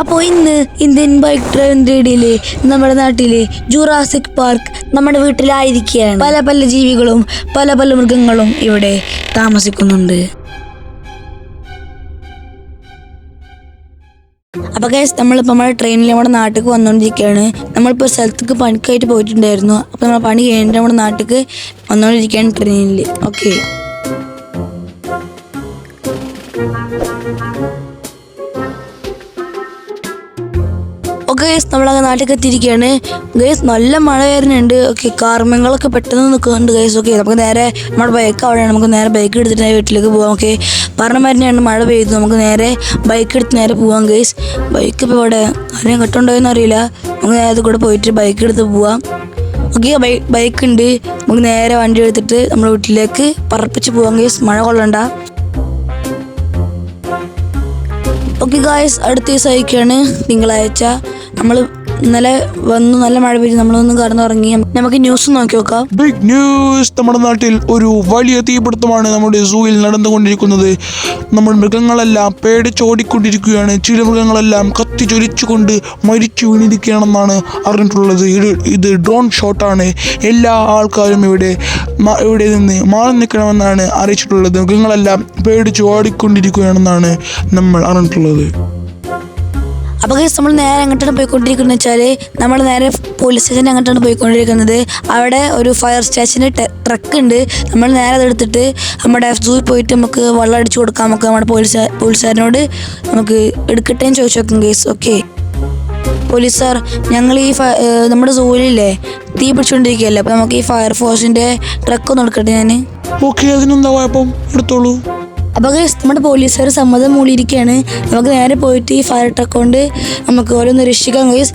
അപ്പോൾ ഇന്ന് Indian bike ഡ്രൈവിന്റെ റേഡിയിലെ നമ്മുടെ നാട്ടിലെ ജൂറാസിക് പാർക്ക് നമ്മുടെ വീട്ടിലായിരിക്കുകയാണ്. പല പല ജീവികളും പല പല മൃഗങ്ങളും ഇവിടെ താമസിക്കുന്നുണ്ട്. അപ്പോൾ കേസ് നമ്മളിപ്പോൾ നമ്മുടെ ട്രെയിനിൽ നമ്മുടെ നാട്ടിലേക്ക് വന്നുകൊണ്ടിരിക്കുകയാണ് നമ്മളിപ്പോൾ സ്ഥലത്തേക്ക് പണിക്കായിട്ട് പോയിട്ടുണ്ടായിരുന്നു. അപ്പോൾ നമ്മൾ പണി കഴിഞ്ഞിട്ട് നമ്മുടെ നാട്ടിലേക്ക് വന്നുകൊണ്ടിരിക്കുകയാണ് ട്രെയിനിൽ ഓക്കെ ഗൈസ് നമ്മളങ്ങ് നാട്ടിലേക്ക് എത്തിയിരിക്കുകയാണ് ഗൈസ് നല്ല മഴ വരുന്നുണ്ട് ഓക്കെ കാർമങ്ങളൊക്കെ പെട്ടെന്ന് നിൽക്കുന്നുണ്ട് ഗൈസ് ഓക്കെ നമുക്ക് നേരെ നമ്മുടെ ബൈക്ക് അവിടെയാണ്. നമുക്ക് നേരെ ബൈക്ക് എടുത്തിട്ട് വീട്ടിലേക്ക് പോകാം ഓക്കെ പറഞ്ഞ മരുന്നാണ് മഴ പെയ്തു. നമുക്ക് നേരെ ബൈക്ക് എടുത്ത് നേരെ പോവാം ഗൈസ് ബൈക്ക് ഇപ്പോൾ ഇവിടെ ആരെയും കെട്ടുണ്ടോയെന്ന് അറിയില്ല നമുക്ക് നേരെ അത് കൂടെ പോയിട്ട് ബൈക്ക് എടുത്ത് പോവാം. ഓക്കെ ബൈക്ക് ഉണ്ട്. നമുക്ക് നേരെ വണ്ടി എടുത്തിട്ട് നമ്മുടെ വീട്ടിലേക്ക് പറപ്പിച്ച് പോവാം ഗൈസ് മഴ കൊള്ളണ്ട. ഓക്കെ ഗായ്സ് അടുത്ത ദിവസം അയക്കുകയാണ് തിങ്കളാഴ്ച. നമ്മൾ ഇന്നലെ വന്നു നല്ല മഴ പെയ്തു. നമ്മളൊന്ന് കടന്നുറങ്ങി. നമുക്ക് ന്യൂസ് നോക്കി നോക്കാം. ബിഗ് ന്യൂസ് നമ്മുടെ നാട്ടിൽ ഒരു വലിയ തീപിടുത്തമാണ് നമ്മുടെ സൂയിൽ നടന്നുകൊണ്ടിരിക്കുന്നത്. നമ്മുടെ മൃഗങ്ങളെല്ലാം പേടിച്ചോടിക്കൊണ്ടിരിക്കുകയാണ് ചില മൃഗങ്ങളെല്ലാം കത്തി ചൊലിച്ചുകൊണ്ട് മരിച്ചു വീണിരിക്കുകയാണെന്നാണ് അറിഞ്ഞിട്ടുള്ളത്. ഇത് ഇത് ഡ്രോൺ ഷോട്ടാണ് എല്ലാ ആൾക്കാരും ഇവിടെ ഇവിടെ നിന്ന് മാറി നിൽക്കണമെന്നാണ് അറിയിച്ചിട്ടുള്ളത്. മൃഗങ്ങളെല്ലാം പേടിച്ച് ഓടിക്കൊണ്ടിരിക്കുകയാണെന്നാണ് നമ്മൾ അറിഞ്ഞിട്ടുള്ളത്. അപ്പോൾ ഗൈസ് നമ്മൾ നേരെ അങ്ങോട്ടാണ് പോയിക്കൊണ്ടിരിക്കുന്നത് വെച്ചാൽ നമ്മൾ നേരെ പോലീസ് സ്റ്റേഷൻ അങ്ങോട്ടാണ് പോയിക്കൊണ്ടിരിക്കുന്നത്. അവിടെ ഒരു ഫയർ സ്റ്റേഷന്റെ ട്രക്ക് ഉണ്ട്. നമ്മൾ നേരെ അതെടുത്തിട്ട് നമ്മുടെ സൂയിൽ പോയിട്ട് നമുക്ക് വെള്ളം അടിച്ചു കൊടുക്കാം. നമുക്ക് നമ്മുടെ പോലീസ് പോലീസുകാരനോട് നമുക്ക് എടുക്കട്ടെ എന്ന് ചോദിച്ചു നോക്കും ഗൈസ് ഓക്കെ പോലീസ് സാർ ഞങ്ങൾ ഈ ഫ- നമ്മുടെ സൂയിലില്ലേ തീ പിടിച്ചുകൊണ്ടിരിക്കുകയല്ലേ അപ്പോൾ നമുക്ക് ഈ ഫയർഫോഴ്സിന്റെ ട്രക്ക് ഒന്ന് എടുക്കട്ടെ ഞാൻ ഓക്കെ അതിനെന്താ എടുത്തോളൂ. അപ്പോൾ നമ്മുടെ പോലീസുകാർ സമ്മതം മൂളിയിരിക്കുകയാണ്. നമുക്ക് നേരെ പോയിട്ട് ഈ ഫയർ ട്രക്ക് കൊണ്ട് നമുക്ക് ഓരോന്ന് രക്ഷിക്കാം ഗൈസ്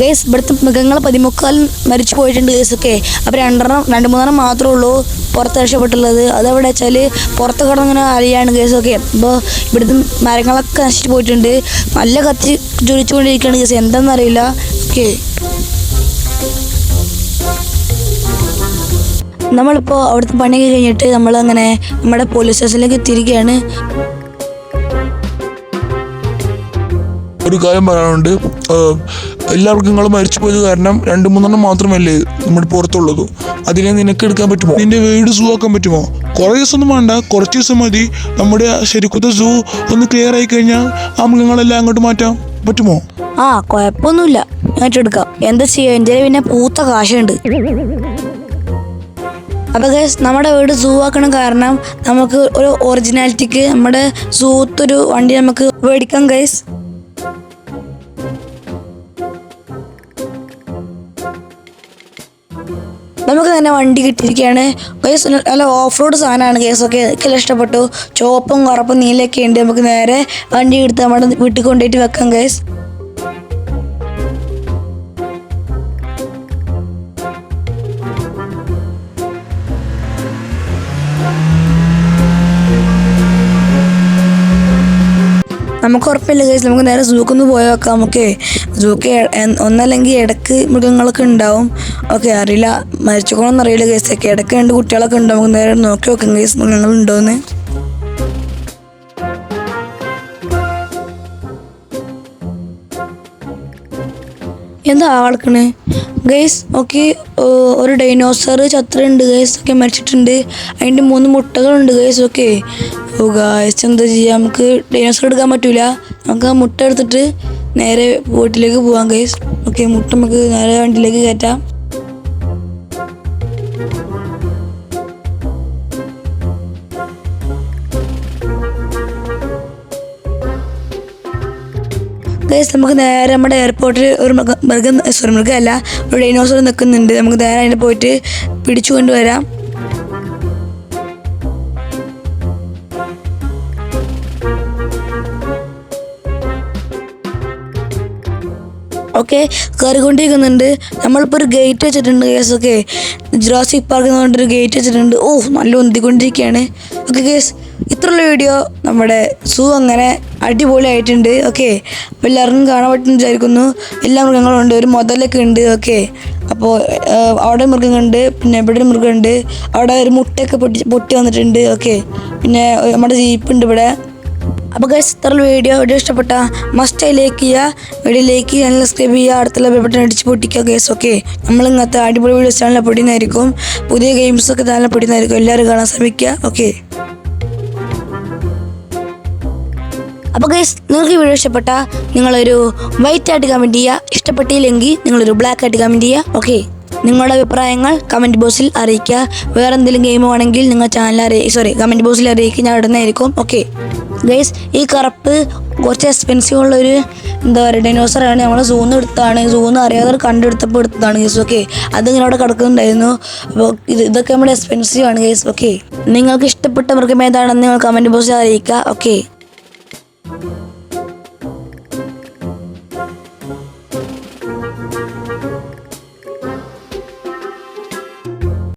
ഗൈസ് ഇവിടുത്തെ മൃഗങ്ങൾ പതിമുക്കാൽ മരിച്ചു പോയിട്ടുണ്ട് ഗൈസ് ഒക്കെ. അപ്പോൾ രണ്ടെണ്ണം രണ്ട് മൂന്നെണ്ണം മാത്രമേ ഉള്ളൂ പുറത്ത് രക്ഷപ്പെട്ടുള്ളത്. അതെവിടെ വെച്ചാൽ പുറത്ത് കിടന്നിങ്ങനെ ഗൈസ് ഒക്കെ. അപ്പോൾ ഇവിടുത്തെ മരങ്ങളൊക്കെ നശിച്ചു പോയിട്ടുണ്ട്. നല്ല കത്തി ജ്വലിച്ചുകൊണ്ടിരിക്കുകയാണ് ഗൈസ് എന്താണെന്നറിയില്ല ഓക്കെ നമ്മളിപ്പോൾ അവിടുത്തെ പണിയൊക്കെ കഴിഞ്ഞിട്ട് നമ്മളങ്ങനെ നമ്മുടെ പോലീസ് സ്റ്റേഷനിലേക്ക് എത്തിയിരിക്കുകയാണ് ഒരു കാര്യം പറയാനുണ്ട്. ഏഹ്, എല്ലാ മൃഗങ്ങളും മരിച്ചു പോയത് കാരണം രണ്ട് മൂന്നെണ്ണം മാത്രമല്ലേ നമ്മുടെ പുറത്തുള്ളത്. അതിനെ നിനക്ക് എടുക്കാൻ പറ്റുമോ? നിന്റെ വീട് സൂ ആക്കാൻ പറ്റുമോ? കുറേ ദിവസമൊന്നും വേണ്ട. കുറച്ച് ദിവസം മതി. നമ്മുടെ ശരിക്കത്തെ സൂ ഒന്ന് ക്ലിയർ ആയി കഴിഞ്ഞാൽ ആ മൃഗങ്ങളെല്ലാം അങ്ങോട്ട് മാറ്റാം പറ്റുമോ? ആ കുഴപ്പമൊന്നുമില്ല. ഏറ്റെടുക്കാം എന്താ ചെയ്യുക എന്റെ പിന്നെ പൂത്ത കാശുണ്ട്. അപ്പോൾ ഗൈസ് നമ്മുടെ വീട് സൂ ആക്കണം കാരണം നമുക്ക് ഒരു ഒറിജിനാലിറ്റിക്ക് നമ്മുടെ സൂത്തൊരു വണ്ടി നമുക്ക് മേടിക്കാം ഗൈസ് നമുക്ക് തന്നെ വണ്ടി കിട്ടിയിരിക്കുകയാണ്. ഗൈസ് നല്ല ഓഫ് റോഡ് സാധനമാണ് ഗൈസ് ഒക്കെ എനിക്കെല്ലാം ഇഷ്ടപ്പെട്ടു. ചുവപ്പും കുറപ്പും നീലൊക്കെ ഉണ്ട്. നമുക്ക് നേരെ വണ്ടി എടുത്ത് നമ്മുടെ വീട്ടിൽ കൊണ്ടുപോയിട്ട് വെക്കാം ഗൈസ് നമുക്ക് ഉറപ്പില്ല കേസ് നമുക്ക് നേരെ സൂക്കൊന്ന് പോയി നോക്കാം. നമുക്ക് സൂക്ക് ഒന്നല്ലെങ്കിൽ ഇടയ്ക്ക് മൃഗങ്ങളൊക്കെ ഉണ്ടാവും. ഓക്കെ അറിയില്ല. മരിച്ചുകൊള്ളൊന്നും അറിയില്ല കേസ് ഇടയ്ക്ക് രണ്ട് കുട്ടികളൊക്കെ ഉണ്ടാവും നമുക്ക് നേരെ നോക്കി നോക്കാം കേസ് മൃഗങ്ങൾ എന്താ ആൾക്കണ് ഗൈസ് ഓക്കെ ഒരു ഡൈനോസർ ചത്രയുണ്ട് ഗൈസ് ഒക്കെ മരിച്ചിട്ടുണ്ട്. അതിന്റെ മൂന്ന് മുട്ടകളുണ്ട് ഗൈസ് ഓക്കെ. ഓ ഗൈസ് എന്താ ചെയ്യുക നമുക്ക് ഡൈനോസർ എടുക്കാൻ പറ്റൂല. നമുക്ക് ആ മുട്ട എടുത്തിട്ട് നേരെ വീട്ടിലേക്ക് പോവാം ഗൈസ് ഓക്കെ മുട്ട നമുക്ക് നേരെ വണ്ടിയിലേക്ക് കയറ്റാം. ഗൈസ് നമുക്ക് നേരെ നമ്മുടെ എയർപോർട്ടിൽ ഒരു മൃഗ സോറി മൃഗമല്ല ഒരു ഡൈനോസർ നിൽക്കുന്നുണ്ട്. നമുക്ക് നേരെ അതിനെ പോയിട്ട് പിടിച്ചു കൊണ്ടുവരാം. ഓക്കെ കയറിക്കൊണ്ടിരിക്കുന്നുണ്ട്. നമ്മളിപ്പോൾ ഒരു ഗേറ്റ് വെച്ചിട്ടുണ്ട് കേസ് ഓക്കെ ജുറാസിക് പാർക്ക് എന്ന് പറഞ്ഞിട്ടൊരു ഗേറ്റ് വെച്ചിട്ടുണ്ട്. ഓ നല്ല ഒന്തിക്കൊണ്ടിരിക്കുകയാണ് ഓക്കെ കേസ് ഇത്രയുള്ള വീഡിയോ നമ്മുടെ സൂ അങ്ങനെ അടിപൊളിയായിട്ടുണ്ട് ഓക്കെ അപ്പോൾ എല്ലാവർക്കും കാണാൻ പറ്റുമെന്ന് വിചാരിക്കുന്നു. എല്ലാ മൃഗങ്ങളും ഉണ്ട് ഒരു മുതലൊക്കെ ഉണ്ട് ഓക്കെ അപ്പോൾ അവിടെ മൃഗങ്ങളുണ്ട് പിന്നെ ഇവിടെ ഒരു മൃഗമുണ്ട് അവിടെ ഒരു മുട്ടയൊക്കെ പൊട്ടി പൊട്ടി വന്നിട്ടുണ്ട് ഓക്കെ പിന്നെ നമ്മുടെ ജീപ്പ് ഉണ്ട് ഇവിടെ. അപ്പോൾ ഗൈസ് ഇത്രയുള്ള വീഡിയോ വീഡിയോ ഇഷ്ടപ്പെട്ട മസ്റ്റ് ലൈക്ക് ചെയ്യുക. വീഡിയോ ലൈക്ക് ചെയ്യുക സബ്സ്ക്രൈബ് ചെയ്യുക അടുത്തുള്ള ബട്ടൺ അടിച്ച് പൊട്ടിക്കുക ഗൈസ് ഓക്കെ നമ്മൾ ഇങ്ങനത്തെ അടിപൊളി വീഡിയോസ് ചാനലിൽ പൊടിയുന്നതായിരിക്കും. പുതിയ ഗെയിംസൊക്കെ ചാനലിൽ പൊടിയുന്നതായിരിക്കും. എല്ലാവരും കാണാൻ ശ്രമിക്കുക ഓക്കെ അപ്പോൾ ഗൈസ് നിങ്ങൾക്ക് വീഡിയോ ഇഷ്ടപ്പെട്ട നിങ്ങളൊരു വൈറ്റ് ആയിട്ട് കമന്റ് ചെയ്യുക ഇഷ്ടപ്പെട്ടില്ലെങ്കിൽ നിങ്ങളൊരു ബ്ലാക്ക് ആയിട്ട് കമന്റ് ചെയ്യുക ഓക്കെ നിങ്ങളുടെ അഭിപ്രായങ്ങൾ കമന്റ് ബോക്സിൽ അറിയിക്കുക. വേറെ എന്തെങ്കിലും ഗെയിം ആണെങ്കിൽ നിങ്ങൾ ചാനൽ അറിയി സോറി കമന്റ് ബോക്സിൽ അറിയിക്കുക. ഞാൻ ഇടുന്നതായിരിക്കും. ഓക്കെ ഗൈസ് ഈ കറുപ്പ് കുറച്ച് എക്സ്പെൻസീവ് ഉള്ളൊരു എന്താ പറയുക ഡൈനോസറാണ് നമ്മൾ സൂന്ന് എടുത്താണ് സൂന്ന് അറിയാതെ കണ്ടെടുത്തപ്പോൾ എടുത്തതാണ് ഗൈസ് ഓക്കെ അതിങ്ങനെ അവിടെ കിടക്കുന്നുണ്ടായിരുന്നു. അപ്പോൾ ഇത് ഇതൊക്കെ നമ്മുടെ എക്സ്പെൻസീവ് ആണ് ഗൈസ് ഓക്കെ നിങ്ങൾക്ക് ഇഷ്ടപ്പെട്ട മൃഗം ഏതാണെന്ന് നിങ്ങൾ കമന്റ് ബോക്സിൽ അറിയിക്കുക. Okay thank you.